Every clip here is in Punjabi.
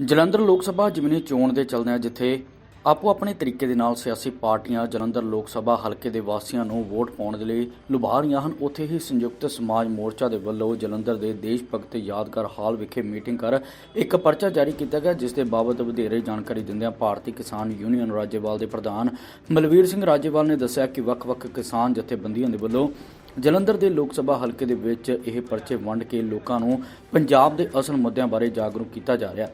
ਜਲੰਧਰ ਲੋਕ ਸਭਾ ਜ਼ਿਮਨੀ ਚੋਣ ਦੇ ਚੱਲਦਿਆਂ ਜਿੱਥੇ ਆਪੋ ਆਪਣੇ ਤਰੀਕੇ ਦੇ ਨਾਲ ਸਿਆਸੀ ਪਾਰਟੀਆਂ ਜਲੰਧਰ ਲੋਕ ਸਭਾ ਹਲਕੇ ਦੇ ਵਾਸੀਆਂ ਨੂੰ ਵੋਟ ਪਾਉਣ ਦੇ ਲਈ ਲੁਭਾ ਰਹੀਆਂ ਹਨ, ਉੱਥੇ ਹੀ ਸੰਯੁਕਤ ਸਮਾਜ ਮੋਰਚਾ ਦੇ ਵੱਲੋਂ ਜਲੰਧਰ ਦੇ ਦੇਸ਼ ਭਗਤ ਯਾਦਗਾਰ ਹਾਲ ਵਿਖੇ ਮੀਟਿੰਗ ਕਰ ਇੱਕ ਪਰਚਾ ਜਾਰੀ ਕੀਤਾ ਗਿਆ, ਜਿਸ ਦੇ ਬਾਬਤ ਵਧੇਰੇ ਜਾਣਕਾਰੀ ਦਿੰਦਿਆਂ ਭਾਰਤੀ ਕਿਸਾਨ ਯੂਨੀਅਨ ਰਾਜੇਵਾਲ ਦੇ ਪ੍ਰਧਾਨ ਬਲਵੀਰ ਸਿੰਘ ਰਾਜੇਵਾਲ ਨੇ ਦੱਸਿਆ ਕਿ ਵੱਖ-ਵੱਖ ਕਿਸਾਨ ਜਥੇਬੰਦੀਆਂ ਦੇ ਵੱਲੋਂ ਜਲੰਧਰ ਦੇ ਲੋਕ ਸਭਾ ਹਲਕੇ ਦੇ ਵਿੱਚ ਇਹ ਪਰਚੇ ਵੰਡ ਕੇ ਲੋਕਾਂ ਨੂੰ ਪੰਜਾਬ ਦੇ ਅਸਲ ਮੁੱਦਿਆਂ ਬਾਰੇ ਜਾਗਰੂਕ ਕੀਤਾ ਜਾ ਰਿਹਾ।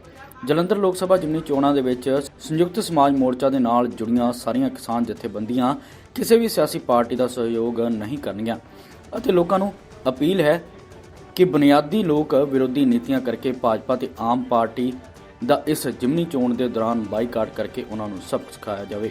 ਜਲੰਧਰ ਲੋਕ ਸਭਾ ਜਿਮਨੀ ਚੋਣਾਂ ਦੇ ਵਿੱਚ ਸੰਯੁਕਤ ਸਮਾਜ ਮੋਰਚਾ ਦੇ ਨਾਲ ਜੁੜੀਆਂ ਸਾਰੀਆਂ ਕਿਸਾਨ ਜਥੇਬੰਦੀਆਂ ਕਿਸੇ ਵੀ ਸਿਆਸੀ ਪਾਰਟੀ ਦਾ ਸਹਿਯੋਗ ਨਹੀਂ ਕਰਨਗੀਆਂ। ਅਤੇ ਲੋਕਾਂ ਨੂੰ ਅਪੀਲ ਹੈ ਕਿ ਬੁਨਿਆਦੀ ਲੋਕ ਵਿਰੋਧੀ ਨੀਤੀਆਂ ਕਰਕੇ ਭਾਜਪਾ ਤੇ ਆਮ ਪਾਰਟੀ ਦਾ ਇਸ ਜਿਮਨੀ ਚੋਣ ਦੇ ਦੌਰਾਨ ਬਾਈਕਾਟ ਕਰਕੇ ਉਹਨਾਂ ਨੂੰ ਸਬਕ ਸਿਖਾਇਆ ਜਾਵੇ।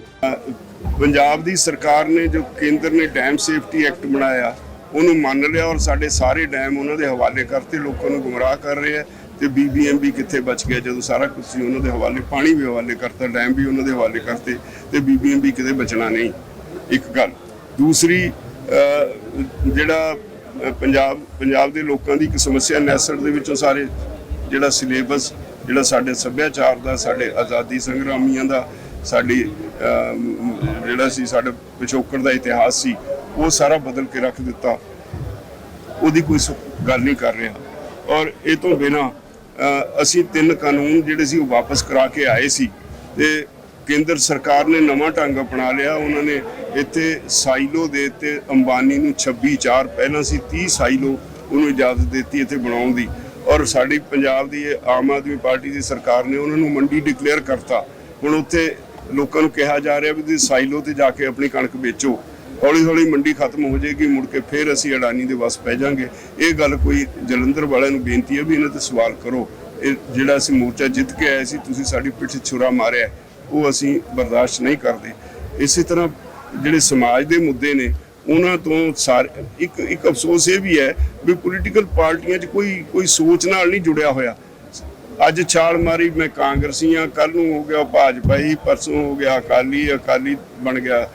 ਪੰਜਾਬ ਦੀ ਸਰਕਾਰ ਨੇ ਜੋ ਕੇਂਦਰ ਨੇ ਡੈਮ ਸੇਫਟੀ ਐਕਟ ਬਣਾਇਆ, ਉਹਨੂੰ ਮੰਨ ਲਿਆ ਔਰ ਸਾਡੇ ਸਾਰੇ ਡੈਮ ਉਹਨਾਂ ਦੇ ਹਵਾਲੇ ਕਰਤੇ, ਲੋਕਾਂ ਨੂੰ ਗੁੰਮਰਾਹ ਕਰ ਰਹੇ ਆ। ਤੇ ਬੀਬੀਐਮਬੀ ਕਿੱਥੇ ਬਚ ਗਿਆ, ਜਦੋਂ ਸਾਰਾ ਕੁਝ ਸੀ ਉਹਨਾਂ ਦੇ ਹਵਾਲੇ, ਪਾਣੀ ਵੀ ਹਵਾਲੇ ਕਰਤਾ, ਡੈਮ ਵੀ ਉਹਨਾਂ ਦੇ ਹਵਾਲੇ ਕਰਤੇ ਤੇ ਬੀਬੀਐਮਬੀ ਕਿਤੇ ਬਚਣਾ ਨਹੀਂ, ਇੱਕ ਗੱਲ। ਦੂਸਰੀ ਜਿਹੜਾ ਪੰਜਾਬ ਪੰਜਾਬ ਦੇ ਲੋਕਾਂ ਦੀ ਇੱਕ ਸਮੱਸਿਆ ਨੈਸਰ ਦੇ ਵਿੱਚੋਂ ਸਾਰੇ, ਜਿਹੜਾ ਸਿਲੇਬਸ, ਜਿਹੜਾ ਸਾਡੇ ਸੱਭਿਆਚਾਰ ਦਾ, ਸਾਡੇ ਆਜ਼ਾਦੀ ਸੰਗਰਾਮੀਆਂ ਦਾ, ਸਾਡੀ ਜਿਹੜਾ ਸੀ, ਸਾਡਾ ਪਿਛੋਕੜ ਦਾ ਇਤਿਹਾਸ ਸੀ, ਉਹ ਸਾਰਾ ਬਦਲ ਕੇ ਰੱਖ ਦਿੱਤਾ। ਉਹਦੀ ਕੋਈ ਸ- ਗੱਲ ਨਹੀਂ ਕਰ ਰਿਹਾ। ਔਰ ਇਹ ਤੋਂ ਬਿਨਾ ਅਸੀਂ ਤਿੰਨ ਕਾਨੂੰਨ ਜਿਹੜੇ ਸੀ ਉਹ ਵਾਪਸ ਕਰਾ ਕੇ ਆਏ ਸੀ ਤੇ ਕੇਂਦਰ ਸਰਕਾਰ ਨੇ ਨਵਾਂ ਢੰਗ ਅਪਣਾ ਲਿਆ। ਉਹਨਾਂ ਨੇ ਇੱਥੇ ਸਾਈਲੋ ਦੇ ਤੇ ਅੰਬਾਨੀ ਨੂੰ 26 4 ਪਹਿਲਾਂ ਸੀ 30 ਸਾਈਲੋ ਉਹਨੂੰ ਇਜਾਜ਼ਤ ਦਿੱਤੀ ਇੱਥੇ ਬਣਾਉਣ ਦੀ। ਔਰ ਸਾਡੀ ਪੰਜਾਬ ਦੀ ਆਮ ਆਦਮੀ ਪਾਰਟੀ ਦੀ ਸਰਕਾਰ ਨੇ ਉਹਨਾਂ ਨੂੰ ਮੰਡੀ ਡਿਕਲੇਅਰ ਕਰਤਾ। ਹੁਣ ਉੱਥੇ ਲੋਕਾਂ ਨੂੰ ਕਿਹਾ ਜਾ ਰਿਹਾ ਵੀ ਤੁਸੀਂ ਸਾਈਲੋ ਤੇ ਜਾ ਕੇ ਆਪਣੀ ਕਣਕ ਵੇਚੋ। ਹੌਲੀ ਹੌਲੀ ਮੰਡੀ ਖਤਮ ਹੋ ਜਾਏਗੀ, ਮੁੜ ਕੇ ਫਿਰ ਅਸੀਂ ਅਡਾਨੀ ਦੇ ਵਸ ਪੈ ਜਾਾਂਗੇ। ਇਹ ਗੱਲ ਕੋਈ ਜਲੰਧਰ ਵਾਲਿਆਂ ਨੂੰ ਬੇਨਤੀ ਹੈ ਵੀ ਇਹਨਾਂ ਤੇ ਸਵਾਲ ਕਰੋ। ਇਹ ਜਿਹੜਾ ਅਸੀਂ ਮੋਰਚਾ ਜਿੱਤ ਕੇ ਆਏ ਸੀ, ਤੁਸੀਂ ਸਾਡੀ ਪਿੱਠ ਛੁਰਾ ਮਾਰਿਆ, ਉਹ ਅਸੀਂ ਬਰਦਾਸ਼ਤ ਨਹੀਂ ਕਰਦੇ। ਇਸੇ ਤਰ੍ਹਾਂ ਜਿਹੜੇ ਸਮਾਜ ਦੇ ਮੁੱਦੇ ਨੇ, ਉਹਨਾਂ ਤੋਂ ਸਾਰੇ, ਇੱਕ ਇੱਕ ਅਫਸੋਸ ਇਹ ਵੀ ਹੈ ਵੀ ਪੋਲੀਟੀਕਲ ਪਾਰਟੀਆਂ 'ਚ ਕੋਈ ਕੋਈ ਸੋਚ ਨਾਲ ਨਹੀਂ ਜੁੜਿਆ ਹੋਇਆ। ਅੱਜ ਛਾਲ ਮਾਰੀ, ਮੈਂ ਕਾਂਗਰਸੀ ਆ ਕੱਲ ਨੂੰ ਹੋ ਗਿਆ ਭਾਜਪਾ ਹੀ ਪਰਸੋਂ ਹੋ ਗਿਆ ਅਕਾਲੀ ਅਕਾਲੀ ਬਣ ਗਿਆ।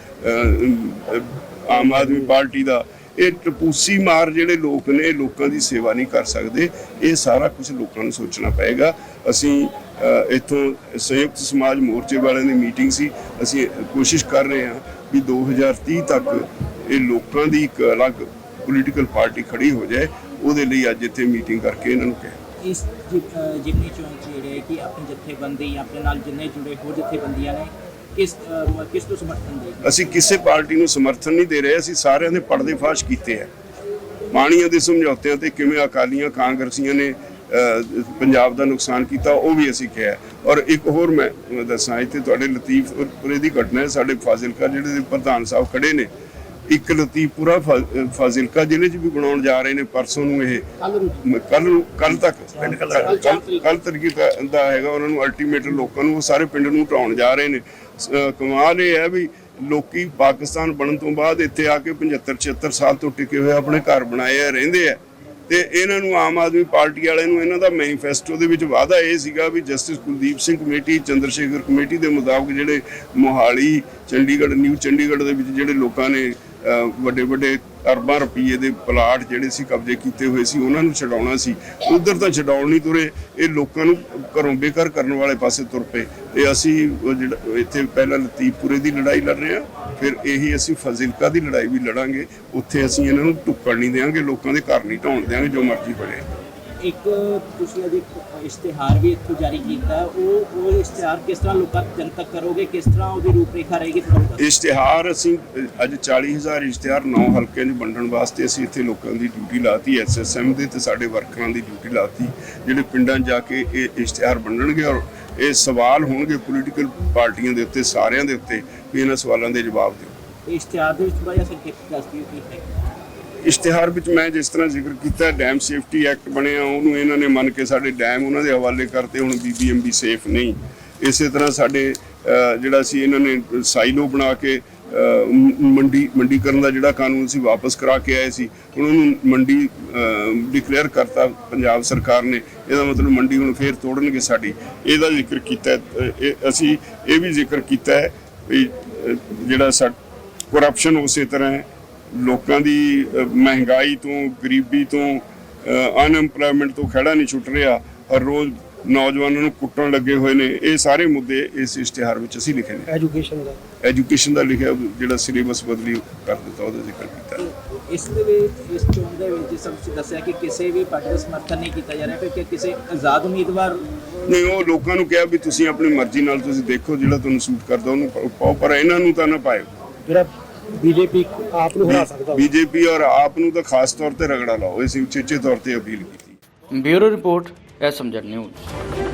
ਆਮ ਆਦਮੀ ਪਾਰਟੀ ਦਾ ਇਹ ਟਪੂਸੀ ਮਾਰ ਜਿਹੜੇ ਲੋਕ ਨੇ ਇਹ ਲੋਕਾਂ ਦੀ ਸੇਵਾ ਨਹੀਂ ਕਰ ਸਕਦੇ। ਇਹ ਸਾਰਾ ਕੁਝ ਲੋਕਾਂ ਨੂੰ ਸੋਚਣਾ ਪਏਗਾ। ਅਸੀਂ ਅਹ, ਇੱਥੋਂ ਸੰਯੁਕਤ ਸਮਾਜ ਮੋਰਚੇ ਵਾਲਿਆਂ ਦੀ ਮੀਟਿੰਗ ਸੀ। ਅਸੀਂ ਕੋਸ਼ਿਸ਼ ਕਰ ਰਹੇ ਹਾਂ ਵੀ 2030 ਤੱਕ ਇਹ ਲੋਕਾਂ ਦੀ ਇੱਕ ਅਲੱਗ ਪੋਲੀਟੀਕਲ ਪਾਰਟੀ ਖੜੀ ਹੋ ਜਾਏ। ਉਹਦੇ ਲਈ ਅੱਜ ਇੱਥੇ ਮੀਟਿੰਗ ਕਰਕੇ ਇਹਨਾਂ ਨੂੰ ਕਿਹਾ ਇਸ ਜਿ- ਅਹ ਜਿਹੜੇ ਕਿ ਆਪਣੀ ਜਥੇਬੰਦੀ ਆਪਣੇ ਨਾਲ ਜਿੰਨੇ ਜੁੜੇ ਹੋਰ ਜਥੇਬੰਦੀਆਂ ਨੇ ਕਿਸ ਕਿਸ ਤੋਂ ਸਮਰਥਨ ਦੇ ਅਸੀਂ ਕਿਸੇ ਪਾਰਟੀ ਨੂੰ ਸਮਰਥਨ ਨਹੀਂ ਦੇ ਰਹੇ, ਅਸੀਂ ਸਾਰਿਆਂ ਦੇ ਪਰਦੇ ਫਾਸ਼ ਕੀਤੇ ਆ ਪਾਣੀਆਂ ਦੇ ਸਮਝੌਤਿਆਂ ਤੇ ਕਿਵੇਂ ਅਕਾਲੀਆਂ ਕਾਂਗਰਸੀਆਂ ਨੇ ਪੰਜਾਬ ਦਾ ਨੁਕਸਾਨ ਕੀਤਾ, ਉਹ ਵੀ ਅਸੀਂ ਕਿਹਾ ਔਰ ਇੱਕ ਹੋਰ ਮੈਂ ਦੱਸਾਂ, ਇੱਥੇ ਤੁਹਾਡੇ ਲਤੀਫਪੁਰੇ ਦੀ ਘਟਨਾ ਹੈ, ਸਾਡੇ ਫਾਜ਼ਿਲਕਾ ਜਿਹੜੇ ਪ੍ਰਧਾਨ ਸਾਹਿਬ ਖੜੇ ਨੇ ਇੱਕ ਲਤੀਫਪੁਰਾ ਫਾ- ਫਾਜ਼ਿਲਕਾ ਜ਼ਿਲ੍ਹੇ 'ਚ ਵੀ ਬਣਾਉਣ ਜਾ ਰਹੇ ਨੇ ਪਰਸੋਂ ਨੂੰ ਇਹ ਕੱਲ ਨੂੰ ਕੱਲ ਤੱਕ। ਕੱਲ ਤਰੀਕੇ। ਦਾ ਹੈਗਾ ਉਹਨਾਂ ਨੂੰ ਅਲਟੀਮੇਟ ਲੋਕਾਂ ਨੂੰ ਉਹ ਸਾਰੇ ਪਿੰਡ ਨੂੰ ਢਾਉਣ ਜਾ ਰਹੇ ਨੇ। ਕਮਾਲ ਇਹ ਹੈ ਵੀ ਲੋਕੀ ਪਾਕਿਸਤਾਨ ਬਣਨ ਤੋਂ ਬਾਅਦ ਇੱਥੇ ਆ ਕੇ 75 76 ਸਾਲ ਤੋਂ ਟਿਕੇ ਹੋਏ ਆਪਣੇ ਘਰ ਬਣਾਏ ਆ ਰਹਿੰਦੇ ਆ। ਤੇ ਇਹਨਾਂ ਨੂੰ ਆਮ ਆਦਮੀ ਪਾਰਟੀ ਵਾਲਿਆਂ ਨੂੰ ਇਹਨਾਂ ਦਾ ਮੈਨੀਫੈਸਟੋ ਦੇ ਵਿੱਚ ਵਾਅਦਾ ਇਹ ਸੀਗਾ ਵੀ justice Kuldeep Singh committee Chandrashekhar committee ਦੇ ਮੁਤਾਬਕ ਜਿਹੜੇ ਮੋਹਾਲੀ ਚੰਡੀਗੜ੍ਹ ਨਿਊ ਚੰਡੀਗੜ੍ਹ ਦੇ ਵਿੱਚ ਜਿਹੜੇ ਲੋਕਾਂ ਨੇ ਵੱਡੇ ਵੱਡੇ ਅਰਬਾਂ ਰੁਪਏ ਦੇ ਪਲਾਟ ਜਿਹੜੇ ਸੀ ਕਬਜ਼ੇ ਕੀਤੇ ਹੋਏ ਸੀ, ਉਹਨਾਂ ਨੂੰ ਛਡਾਉਣਾ ਸੀ। ਉਧਰ ਤਾਂ ਛਡਾਉਣ ਨਹੀਂ ਤੁਰੇ, ਇਹ ਲੋਕਾਂ ਨੂੰ ਘਰੋਂ ਬੇਘਰ ਕਰਨ ਵਾਲੇ ਪਾਸੇ ਤੁਰ ਪਏ। ਤੇ ਅਸੀਂ ਜਿਹੜਾ ਇੱਥੇ ਪਹਿਲਾਂ ਲਤੀਫਪੁਰੇ ਦੀ ਲੜਾਈ ਲੜ ਰਹੇ ਹਾਂ, ਫਿਰ ਇਹੀ ਅਸੀਂ ਫਜ਼ਿਲਕਾ ਦੀ ਲੜਾਈ ਵੀ ਲੜਾਂਗੇ। ਉੱਥੇ ਅਸੀਂ ਇਹਨਾਂ ਨੂੰ ਟੁੱਕਣ ਨਹੀਂ ਦੇਵਾਂਗੇ ਲੋਕਾਂ ਦੇ ਘਰ ਨਹੀਂ ਢਾਉਣ ਦੇਵਾਂਗੇ ਜੋ ਮਰਜ਼ੀ ਬਣੇ। ਇੱਕ ਤੁਸੀਂ ਅਜੇ ਇਸ਼ਤਿਹਾਰ ਵੀ ਇੱਥੋਂ ਜਾਰੀ ਕੀਤਾ ਉਹ ਉਹ ਇਸ਼ਤਿਹਾਰ ਕਿਸ ਤਰ੍ਹਾਂ ਲੋਕਾਂ ਜਨ ਤੱਕ ਕਰੋਗੇ ਕਿਸ ਤਰ੍ਹਾਂ ਉਹਦੀ ਰੂਪਰੇਖਾ ਰਹੇਗੀ। ਇਸ਼ਤਿਹਾਰ ਅਸੀਂ ਅੱਜ 40000 ਇਸ਼ਤਿਹਾਰ ਨੌ ਹਲਕਿਆਂ 'ਚ ਵੰਡਣ ਵਾਸਤੇ ਅਸੀਂ ਇੱਥੇ ਲੋਕਾਂ ਦੀ ਡਿਊਟੀ ਲਾਤੀ ਐਸਐਸਐਮ ਦੇ ਤੇ ਸਾਡੇ ਵਰਕਰਾਂ ਦੀ ਡਿਊਟੀ ਲਾਤੀ ਜਿਹੜੇ ਪਿੰਡਾਂ ਜਾ ਕੇ ਇਹ ਇਸ਼ਤਿਹਾਰ ਵੰਡਣਗੇ ਔਰ ਇਹ ਸਵਾਲ ਹੋਣਗੇ ਪੋਲੀਟੀਕਲ ਪਾਰਟੀਆਂ ਦੇ ਉੱਤੇ ਸਾਰਿਆਂ ਦੇ ਉੱਤੇ ਵੀ ਇਹਨਾਂ ਸਵਾਲਾਂ ਦੇ ਜਵਾਬ ਦਿਓ ਇਸ਼ਤਿਹਾਰ ਦੇ ਵਿੱਚ ਜਿਹਾ ਸੰਖੇਪ ਦੱਸ ਦਿਓ ਕੀ ਹੈ ਇਸ਼ਤਿਹਾਰ ਵਿੱਚ ਮੈਂ ਜਿਸ ਤਰ੍ਹਾਂ ਜ਼ਿਕਰ ਕੀਤਾ ਡੈਮ ਸੇਫਟੀ ਐਕਟ ਬਣਿਆ ਉਹਨੂੰ ਇਹਨਾਂ ਨੇ ਮੰਨ ਕੇ ਸਾਡੇ ਡੈਮ ਉਹਨਾਂ ਦੇ ਹਵਾਲੇ ਕਰਤੇ ਹੁਣ ਬੀਬੀਐਮਬੀ ਸੇਫ ਨਹੀਂ। ਇਸੇ ਤਰ੍ਹਾਂ ਸਾਡੇ ਜਿਹੜਾ ਸੀ ਇਹਨਾਂ ਨੇ ਸਾਈਲੋ ਬਣਾ ਕੇ ਅਹ, ਮੰਡੀ ਮੰਡੀਕਰਨ ਦਾ ਜਿਹੜਾ ਕਾਨੂੰਨ ਸੀ ਵਾਪਸ ਕਰਾ ਕੇ ਆਏ ਸੀ। ਹੁਣ ਉਹਨੂੰ ਮੰਡੀ ਡਿਕਲੇਅਰ ਕਰਤਾ ਪੰਜਾਬ ਸਰਕਾਰ ਨੇ। ਇਹਦਾ ਮਤਲਬ ਮੰਡੀ ਹੁਣ ਫੇਰ ਤੋੜਨਗੇ ਸਾਡੀ। ਇਹਦਾ ਜ਼ਿਕਰ ਕੀਤਾ ਇਹ- ਅਸੀਂ ਇਹ ਵੀ ਜ਼ਿਕਰ ਕੀਤਾ ਹੈ ਵੀ ਜਿਹੜਾ ਸਾ ਕਰਪਸ਼ਨ ਉਸੇ ਤਰ੍ਹਾਂ ਹੈ। ਲੋਕਾਂ ਦੀ ਮਹਿੰਗਾਈ ਤੋਂ ਗਰੀਬੀ ਤੋਂ ਅਨਐਮਪਲੋਇਮੈਂਟ ਤੋਂ ਖੜਾ ਨਹੀਂ ਛੁੱਟ ਰਿਹਾ। ਹਰ ਰੋਜ਼ ਨੌਜਵਾਨਾਂ ਨੂੰ ਕੁੱਟਣ ਲੱਗੇ ਹੋਏ ਨੇ। ਇਹ ਸਾਰੇ ਮੁੱਦੇ ਇਸ ਇਸ਼ਤਿਹਾਰ ਵਿੱਚ ਅਸੀਂ ਲਿਖੇ ਨੇ। ਐਜੂਕੇਸ਼ਨ ਦਾ। ਐਜੂਕੇਸ਼ਨ ਦਾ ਲਿਖਿਆ ਜਿਹੜਾ ਸਿਲੇਬਸ ਬਦਲੀ ਕਰ ਦਿੱਤਾ ਉਹਦਾ ਜ਼ਿਕਰ ਕੀਤਾ ਇਸ ਦੇ ਵਿੱਚ ਇਸ ਚੋਣ ਦੇ ਵਿੱਚ ਸਭ ਕੁਝ ਦੱਸਿਆ ਕਿ ਕਿਸੇ ਵੀ ਪਾਰਟੀ ਦਾ ਸਮਰਥਨ ਨਹੀਂ ਕੀਤਾ ਜਾ ਰਿਹਾ ਕਿਉਂਕਿ ਕਿਸੇ ਆਜ਼ਾਦ ਉਮੀਦਵਾਰ ਨਹੀਂ ਉਹ ਲੋਕਾਂ ਨੂੰ ਕਿਹਾ ਵੀ ਤੁਸੀਂ ਆਪਣੀ ਮਰਜ਼ੀ ਨਾਲ ਤੁਸੀਂ ਦੇਖੋ ਜਿਹੜਾ ਤੁਹਾਨੂੰ ਸੂਟ ਕਰਦਾ ਉਹਨੂੰ ਪਾਓ ਪਰ ਇਹਨਾਂ ਨੂੰ ਤਾਂ ਨਾ ਪਾਇਓ। ਜਿਹੜਾ ਬੀਜੇਪੀ ਆਪ ਨੂੰ ਹਰਾ ਸਕਦਾ। ਬੀਜੇਪੀ ਔਰ ਆਪ ਨੂੰ ਤਾਂ ਖਾਸ ਤੌਰ ਤੇ ਰਗੜਾ ਲਾਓ। ਅਸੀਂ ਉਚੇਚੇ ਤੌਰ ਤੇ ਅਪੀਲ ਕੀਤੀ। Bureau report SMZ news.